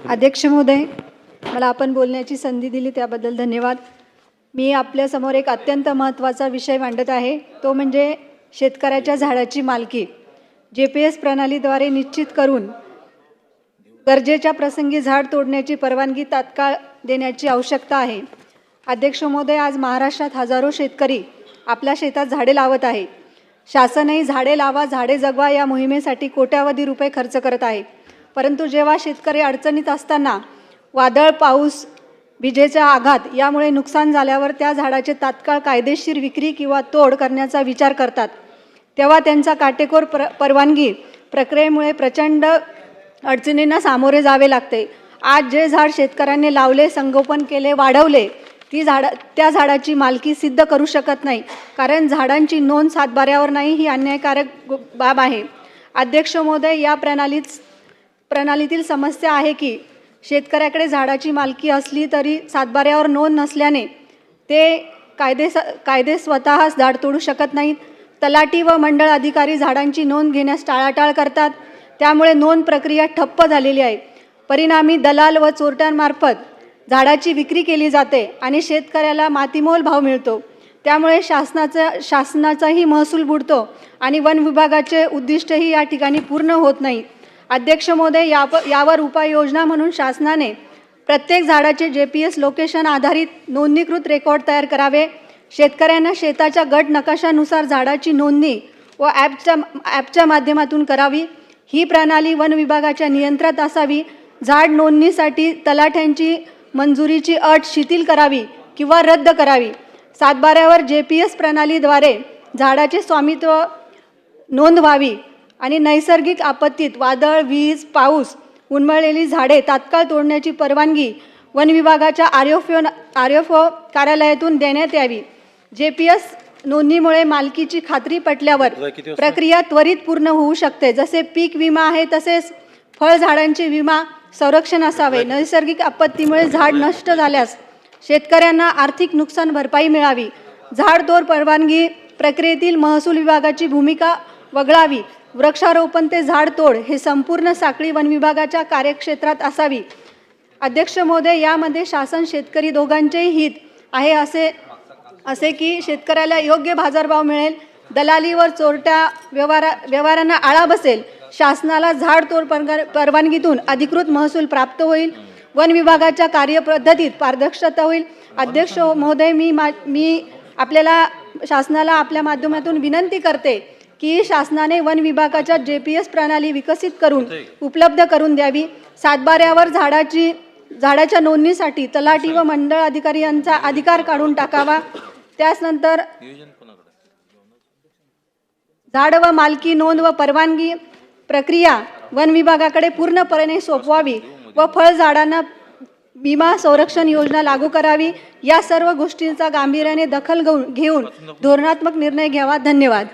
अध्यक्ष महोदय मला आपण बोलण्याची संधी दिली त्याबद्दल धन्यवाद. मी आपल्यासमोर एक अत्यंत महत्त्वाचा विषय मांडत आहे तो म्हणजे शेतकऱ्याच्या झाडाची मालकी. जे पी एस प्रणालीद्वारे निश्चित करून गरजेच्या प्रसंगी झाड तोडण्याची परवानगी तात्काळ देण्याची आवश्यकता आहे. अध्यक्ष महोदय आज महाराष्ट्रात हजारो शेतकरी आपल्या शेतात झाडे लावत आहे. शासनही झाडे लावा झाडे जगवा या मोहिमेसाठी कोट्यावधी रुपये खर्च करत आहे. परंतु जेव्हा शेतकरी अडचणीत असताना वादळ पाऊस विजेचा आघात यामुळे नुकसान झाल्यावर त्या झाडाचे तात्काळ कायदेशीर विक्री किंवा तोड करण्याचा विचार करतात. तेव्हा त्यांचा काटेकोर प्र परवानगी प्रक्रियेमुळे प्रचंड अडचणींना सामोरे जावे लागते. आज जे झाड शेतकऱ्यांनी लावले संगोपन केले वाढवले ती झाडं त्या झाडाची मालकी सिद्ध करू शकत नाही. कारण झाडांची नोंद सातबाऱ्यावर नाही ही अन्यायकारक बाब आहे. अध्यक्ष महोदय या प्रणालीत प्रणालीतील समस्या आहे की शेतकऱ्याकडे झाडाची मालकी असली तरी सातबाऱ्यावर नोंद नसल्याने ते कायदे कायदे स्वतःच झाड तोडू शकत नाहीत. तलाटी व मंडळ अधिकारी झाडांची नोंद घेण्यास टाळाटाळ करतात. त्यामुळे नोंद प्रक्रिया ठप्प झालेली आहे. परिणामी दलाल व चोरट्यांमार्फत झाडाची विक्री केली जाते आणि शेतकऱ्याला मातीमोल भाव मिळतो. त्यामुळे शासनाचा शासनाचाही महसूल बुडतो आणि वन विभागाचे उद्दिष्टही या ठिकाणी पूर्ण होत नाही. अध्यक्ष महोदय याप यावर उपाययोजना म्हणून शासनाने प्रत्येक झाडाचे जे पी एस लोकेशन आधारित नोंदणीकृत रेकॉर्ड तयार करावे. शेतकऱ्यांना शेताच्या गट नकाशानुसार झाडाची नोंदणी व ॲपच्या ॲपच्या माध्यमातून करावी. ही प्रणाली वन विभागाच्या नियंत्रणात असावी. झाड नोंदणीसाठी तलाठ्यांची मंजुरीची अट शिथिल करावी किंवा रद्द करावी. सातबाऱ्यावर जे पी एस प्रणालीद्वारे झाडाचे स्वामित्व नोंद व्हावी आणि नैसर्गिक आपत्तीत वादळ वीज पाऊस उन्मळलेली झाडे तात्काळ तोडण्याची परवानगी वन विभागाच्या R F O R F O कार्यालयातून देण्यात यावी. जे पी एस नोंदणीमुळे मालकीची खात्री पटल्यावर प्रक्रिया त्वरित पूर्ण होऊ शकते. जसे पीक विमा आहे तसेच फळझाडांचे विमा संरक्षण असावे. नैसर्गिक आपत्तीमुळे झाड नष्ट झाल्यास शेतकऱ्यांना आर्थिक नुकसान भरपाई मिळावी. झाडतोड परवानगी प्रक्रियेतील महसूल विभागाची भूमिका वगळावी. वृक्षारोपण ते झाडतोड हे संपूर्ण साखळी वन विभागाच्या कार्यक्षेत्रात असावी. अध्यक्ष महोदय यामध्ये शासन शेतकरी दोघांचेही हित आहे असे असे की शेतकऱ्याला योग्य बाजारभाव मिळेल दलालीवर चोरट्या व्यवहारा व्यवहारांना आळा बसेल शासनाला झाडतोड परगा- परवानगीतून अधिकृत महसूल प्राप्त होईल वन विभागाच्या कार्यपद्धतीत पारदर्शकता होईल. अध्यक्ष महोदय मी मा मी आपल्याला शासनाला आपल्या माध्यमातून विनंती करते की शासनाने वन विभागाच्या जे पी एस प्रणाली विकसित करून उपलब्ध करून द्यावी. सातबाऱ्यावर झाडाची झाडाच्या नोंदणीसाठी तलाठी व मंडळ अधिकारी यांचा अधिकार काढून टाकावा. त्याचनंतर झाड व मालकी नोंद व परवानगी प्रक्रिया वन विभागाकडे पूर्णपणे सोपवावी व फळझाडांना विमा संरक्षण योजना लागू करावी. या सर्व गोष्टींचा गांभीर्याने दखल घेऊन घेऊन धोरणात्मक निर्णय घ्यावा. धन्यवाद.